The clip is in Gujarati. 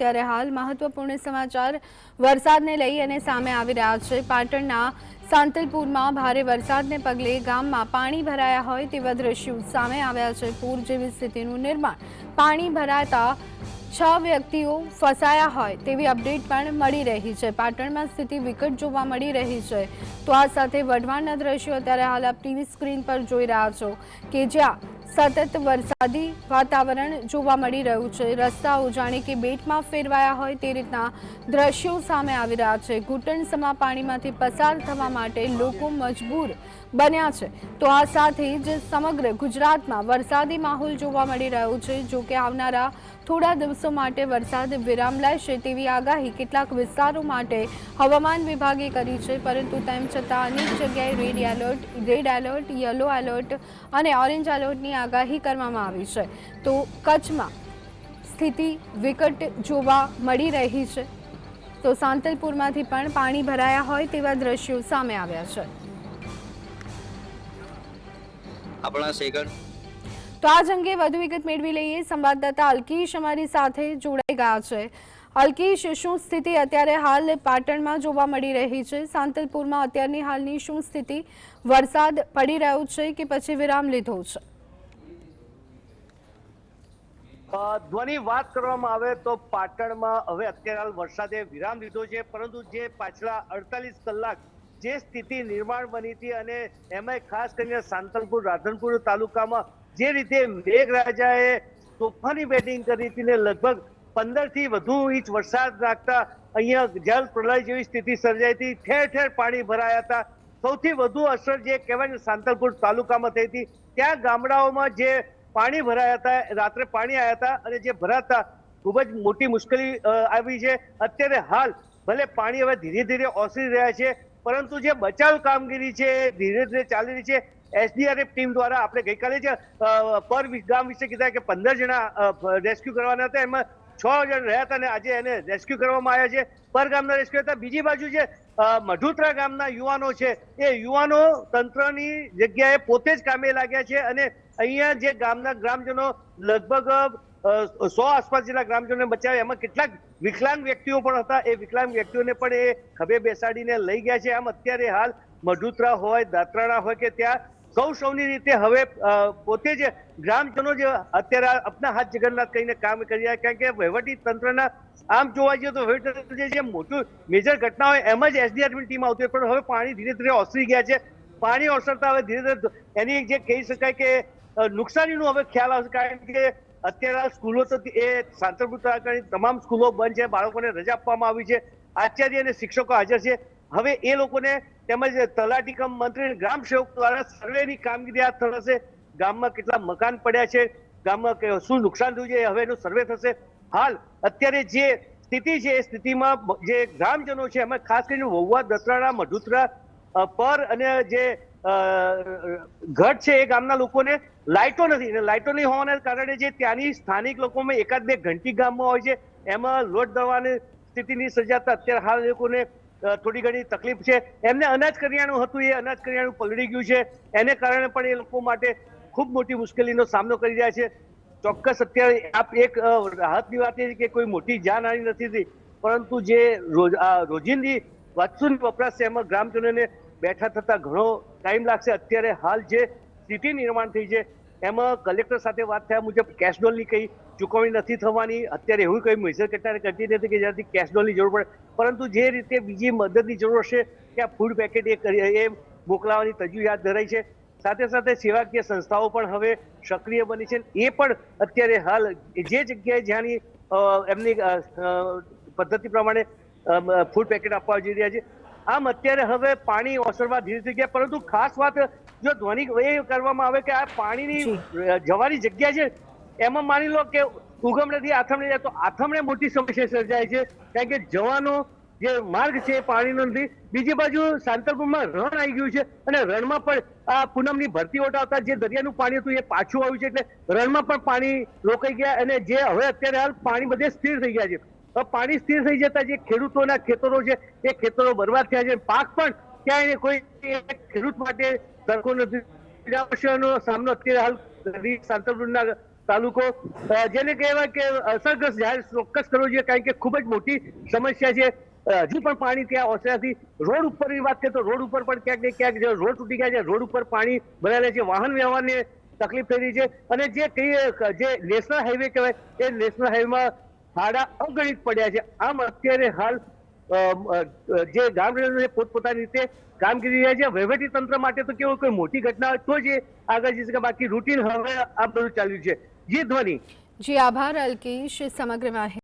ત્યારે હાલ મહત્વપૂર્ણ સમાચાર વરસાદને લઈ અને સામે આવી રહ્યા છે. પાટણના સાંતલપુરમાં ભારે વરસાદને પગલે ગામમાં પાણી ભરાયા હોય તેવા દ્રશ્યો સામે આવ્યા છે. પૂર જેવી સ્થિતિનું નિર્માણ પાણી ભરાતા છ વ્યક્તિઓ ફસાયા હોય તેવી અપડેટ પણ મળી રહી છે. પાટણમાં સ્થિતિ વિકટ જોવા મળી રહી છે. તો આ સાથે વઢવાણના દ્રશ્યો અત્યારે હાલ આપ ટીવી સ્ક્રીન પર જોઈ રહ્યા છો કે જ્યાં સતત વરસાદી વાતાવરણ જોવા મળી રહ્યું છે. રસ્તાઓ જાણે કે બેટમાં ફેરવાયા હોય તે રીતના દ્રશ્યો સામે આવી રહ્યા છે. ઘૂંટણ સમા પાણીમાંથી પસાર થવા માટે લોકો મજબૂર બન્યા છે. તો આ સાથે જ સમગ્ર ગુજરાતમાં વરસાદી માહોલ જોવા મળી રહ્યો છે. જો કે આવનારા થોડા દિવસો માટે વરસાદ વિરામ લેશે તેવી આગાહી કેટલાક વિસ્તારો માટે હવામાન વિભાગે કરી છે. પરંતુ તેમ છતાં અનેક જગ્યાએ red alert red alert yellow alert અને ઓરેન્જ એલર્ટની આગાહી કરવામાં આવી છે. તો કચ્છમાં સ્થિતિ વિકટ જોવા મળી રહી છે. તો સાંતલપુરમાંથી પણ પાણી ભરાયા હોય તેવા દ્રશ્યો સામે આવ્યા છે. આપણા સેકન્ડ તો આજ અંગે વધુ વિગત મેળવી લઈએ. સંવાદદાતા અલ્કેશ અમારી સાથે જોડાઈ ગયા છે. અલ્કેશ શું સ્થિતિ અત્યારે હાલ પાટણમાં જોવા મળી રહી છે? સાંતલપુરમાં અત્યારની હાલની શું સ્થિતિ? વરસાદ પડી રહ્યો છે કે પછી વિરામ લીધો છે? ધ્વની વાત કરવામાં આવે તો પાટણમાં હવે અત્યારે હાલ વરસાદે વિરામ લીધો છે. પરંતુ જે પાછલા અડતાલીસ કલાક જે સ્થિતિ નિર્માણ બની હતી અને એમાંય ખાસ કરીને સાંતલપુર, રાધનપુર તાલુકામાં જે રીતે મેઘરાજાએ તોફાની બેટિંગ કરી હતી ને લગભગ પંદરથી વધુ ઇંચ વરસાદ રાખતા અહીંયા જલ પ્રલય જેવી સ્થિતિ સર્જાઈ હતી. ઠેર ઠેર પાણી ભરાયા હતા. સૌથી વધુ અસર જે કહેવાય સાંતલપુર તાલુકામાં થઈ હતી. ત્યાં ગામડાઓમાં જે પાણી ભરાયા હતા, રાત્રે પાણી આવ્યા હતા અને જે ભરાતા ખૂબ જ મોટી મુશ્કેલી આવી છે. અત્યારે હાલ ભલે પાણી હવે ધીરે ધીરે ઓસરી રહ્યા છે પરંતુ જે બચાવ કામગીરી છે, ધીરે ધીરે ચાલી રહી છે, એસડીઆરએફ ટીમ દ્વારા આપણે ગઈકાલે જ પર ગામ વિશે કીધા કે પંદર જણા રેસ્ક્યુ કરવાના હતા, એમાં છ જણ રહ્યા હતા અને આજે એને રેસ્ક્યુ કરવામાં આવ્યા છે. પર ગામના રેસ્ક્યુ હતા. બીજી બાજુ જે મઢુતરા ગામના યુવાનો છે, એ યુવાનો તંત્રની જગ્યાએ પોતે જ કામે લાગ્યા છે અને અહીંયા જે ગામના ગ્રામજનો લગભગ સો આસપાસ જેટલા ગ્રામજનોને બચાવ્યા એમાં કેટલાક વિકલાંગ વ્યક્તિઓ પણ હતા. એ વિકલાંગ વ્યક્તિઓને પણ એ ખભે બેસાડીને લઈ ગયા છે. આમ અત્યારે હાલ મઢુતરા હોય, દાત્રાણા હોય કે ત્યાં સૌ સૌની રીતે હવે પોતે જ ગ્રામજનો જે અત્યારે આપના હાથ જગન્નાથ કહીને કામ કરી રહ્યા કારણ કે વહીવટી તંત્રના આમ જોવા જઈએ તો વહીવટી જે- મોટું મેજર ઘટના હોય એમાં જ એસડીઆરએફની ટીમ આવતી હોય. પણ હવે પાણી ધીરે ધીરે ઓસરી ગયા છે. પાણી ઓસરતા હવે ધીરે ધીરે એની જે કહી શકાય કે નુકસાનીનું હવે ખ્યાલ આવશે. કારણ કે અત્યારે સ્કૂલો તો એ સાંતરપુર તાલુકાની તમામ સ્કૂલો બંધ છે, બાળકોને રજા આપવામાં આવી છે. આચાર્ય અને શિક્ષકો હાજર છે. હવે એ લોકોને તેમજ તલાટી કમ મંત્રી ગ્રામ સેવક દ્વારા સર્વેની કામગીરી હાથ થશે ગામમાં કેટલા મકાન પડ્યા છે, ગામમાં શું નુકસાન થયું છે હવે એનું સર્વે થશે. હાલ અત્યારે જે સ્થિતિ છે, એ સ્થિતિમાં જે ગ્રામજનો છે, એમાં ખાસ કરીને વહુવા દસરાણા મઢુતરા પર અને જે ઘટ છે એ ગામના લોકોને લાઇટો નથી. અને લાઇટો નહીં હોવાના કારણે જે ત્યાંની સ્થાનિક લોકોમાં એકાદ બે ઘંટી ગામમાં હોય છે, એમાં લોટ દવાની સ્થિતિ નહીં સર્જાતા અત્યારે હાલ લોકોને થોડી ઘણી તકલીફ છે. એમને અનાજ કરિયાણું હતું, એ અનાજ કરિયાણું પલળી ગયું છે. એને કારણે પણ એ લોકો માટે ખૂબ મોટી મુશ્કેલીનો સામનો કરી રહ્યા છે. ચોક્કસ અત્યારે આપ એક રાહતની વાત એ કે કોઈ મોટી જાનહાની નથી. થઈ પરંતુ જે રોજ રોજિંદી વસ્તુની વપરાશ છે, એમાં ગ્રામજનોને બેઠા થતા ઘણો ટાઈમ લાગશે. અત્યારે હાલ જે સ્થિતિ નિર્માણ થઈ છે, એમાં કલેક્ટર સાથે વાત થયા મુજબ કેશડોલની કઈ ચૂકવણી નથી થવાની. અત્યારે એવું કંઈ મેજર કટારે કરતી નથી કે જ્યાંથી કેશડોલની જરૂર પડે. પરંતુ જે રીતે બીજી મદદની જરૂર હશે, કે આ ફૂડ પેકેટ એ એ મોકલાવાની તજવીજ હાથ ધરાઈ છે. સાથે સાથે સેવાકીય સંસ્થાઓ પણ હવે સક્રિય બની છે. એ પણ અત્યારે હાલ જે જગ્યાએ જ્યાંની એમની પદ્ધતિ પ્રમાણે ફૂડ પેકેટ આપવા જઈ રહ્યા છે આમ અત્યારે હવે પાણી ઓસરવા ધીરે થઈ ગયા પરંતુ ખાસ વાત જો ધ્વનિ એ કરવામાં આવે કે આ પાણીની જવાની જગ્યા છે એમાં માની લો કે ઉગમણેથી આથમણે જાય તો આથમણે મોટી સમસ્યા સર્જાય છે. કારણ કે જવાનો જે માર્ગ છે એ પાણીનો નથી. બીજી બાજુ સાંતલપુરમાં રણ આવી ગયું છે અને રણમાં પણ આ પૂનમની ભરતી ઓટાવતા જે દરિયાનું પાણી હતું એ પાછું આવ્યું છે એટલે રણમાં પણ પાણી રોકાઈ ગયા અને જે હવે અત્યારે હાલ પાણી બધે સ્થિર થઈ ગયા છે. પાણી સ્થિર થઈ જતા જે ખેડૂતોના ખેતરો છે, એ ખેતરો બરબાદ થયા છે. પાક પણ ક્યાંય કોઈ ખેડૂત માટે સરખો નથી. સામનો અત્યારે હાલ સાંતલપુરના તાલુકો. જેને કહેવાય કે અસરગ્રસ્ત જાહેર ચોક્કસ કરવો જોઈએ, કારણ કે ખૂબ જ મોટી સમસ્યા છે. હજુ પણ પાણી ત્યાં ઓસરાથી રોડ ઉપરની વાત કરીએ તો રોડ ઉપર પણ ક્યાંક ને ક્યાંક રોડ તૂટી ગયા છે, રોડ ઉપર પાણી ભરાયેલા છે. વાહન વ્યવહારને તકલીફ થઈ રહી છે. અને જે કહીએ જે નેશનલ હાઈવે કહેવાય, એ નેશનલ હાઈવેમાં ખાડા અગણિત પડ્યા છે. આમ અત્યારે હાલ જે ગામ પોતપોતાની રીતે કામગીરી રહ્યા છે. વહીવટી તંત્ર માટે તો કેવું કોઈ મોટી ઘટના તો જે આગળ જઈ શકે બાકી રૂટીન હવે આ બધું ચાલ્યું છે. જી ધ્વની. જી, આભાર અલ્કેશ. સમગ્ર માહિતી